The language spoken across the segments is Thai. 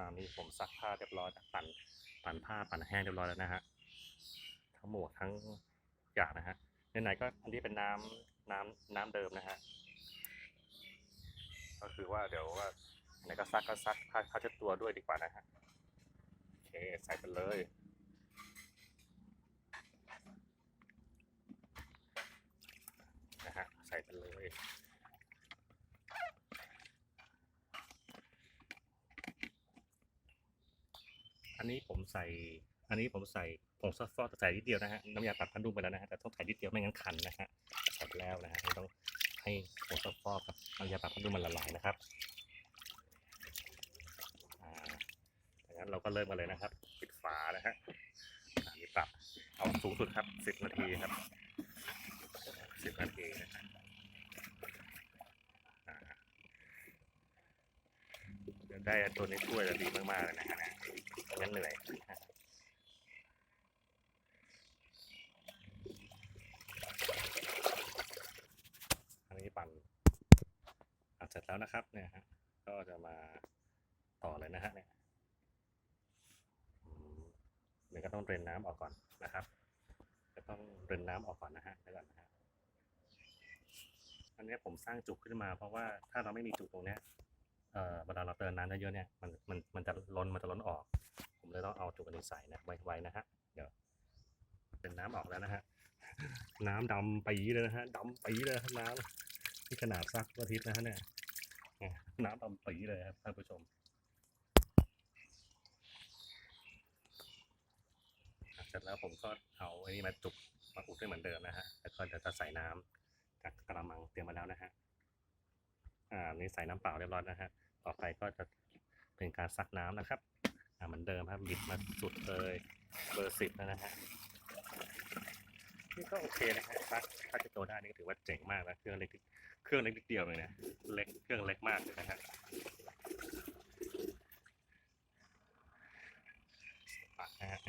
อ่านี่ผมซักผ้าเรียบร้อยปั่นปั่นผ้าปั่นแห้งเรียบร้อยแล้วนะฮะทั้งหมวกทั้งอย่างนะฮะไหนๆก็อันนี้เป็นน้ำน้ำน้ำเดิมนะฮะก็คือว่าเดี๋ยวว่าไหนก็ซักก็ซักผ้าผ้าเช็ดตัวด้วยดีกว่านะฮะโอเคใส่ไปเลยนะฮะใส่ไปเลย อันนี้ผมใส่ อันนี้ผมใส่ผงซักฟอกแต่ใส่นิดเดียวนะฮะ น้ำยาปรับผ้านุ่มไปแล้วนะฮะ แต่ต้องใส่นิดเดียวไม่งั้นคันนะฮะใส่แล้วนะฮะต้องให้ผงซักฟอกกับน้ำยาปรับผ้านุ่มมันละลายนะครับอ่าดังนั้นเราก็เริ่มกันเลยนะครับ ปิดฝานะฮะอันนี้ปรับ เอาสูงสุดครับสิบนาทีครับสิบนาทีนะฮะอ่าเดี๋ยวได้ตัวนี้ช่วยจะดีมากๆเลยนะฮะ งั้นเหนื่อยอันนี้ปั่นเสร็จแล้วนะครับเนี่ยฮะก็จะมาต่อเลยนะฮะเนี่ยเดี๋ยวก็ต้องเรนน้ำออกก่อนนะครับจะต้องเรนน้ำออกก่อนนะฮะเดี๋ยวก่อนนะฮะอันนี้ผมสร้างจุกขึ้นมาเพราะว่าถ้าเราไม่มีจุกตรงเนี้ย เอ่อเวลาเราเติมน้ำเยอะๆเนี่ยมันมันมันจะล้นมันจะล้นออก ผมเลยต้องเอาจุกอันนี้ใส่นะไว้ไว้นะฮะเดี๋ยวเป็นน้ำออกแล้วนะฮะน้ำดำปีเลยนะฮะดำปีเลยครับน้ำที่ขนาดซักอาทิตย์นะฮะเนี่ยน้ำดำปีเลยครับท่านผู้ชมเสร็จแล้วผมก็เอาไอ้นี่มาจุกมาอุดให้เหมือนเดิมนะฮะแล้วก็เดี๋ยวจะใส่น้ำจากกระมังเตรียมมาแล้วนะฮะ อ่านี่ใส่น้ำเปล่าเรียบร้อยนะฮะต่อไปก็จะเป็นการซักน้ำนะครับอ่าเหมือนเดิมครับบิดมาสุดเลยเบอร์สิบแล้วนะฮะนี่ก็โอเคนะฮะถ้าถ้าจะโตได้นี่ก็ถือว่าเจ๋งมากนะเครื่องเล็กเครื่องเล็กนิดเดียวเลยนะเล็กเครื่องเล็กมากเลยนะฮะปักนะฮะ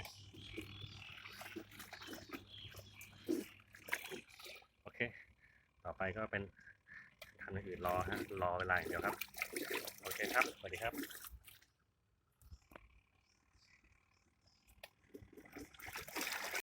โอเค ต่อไปก็เป็น ทำอย่างอื่นรอฮะรอเวลาอย่างเดียวครับ โอเคครับ สวัสดีครับ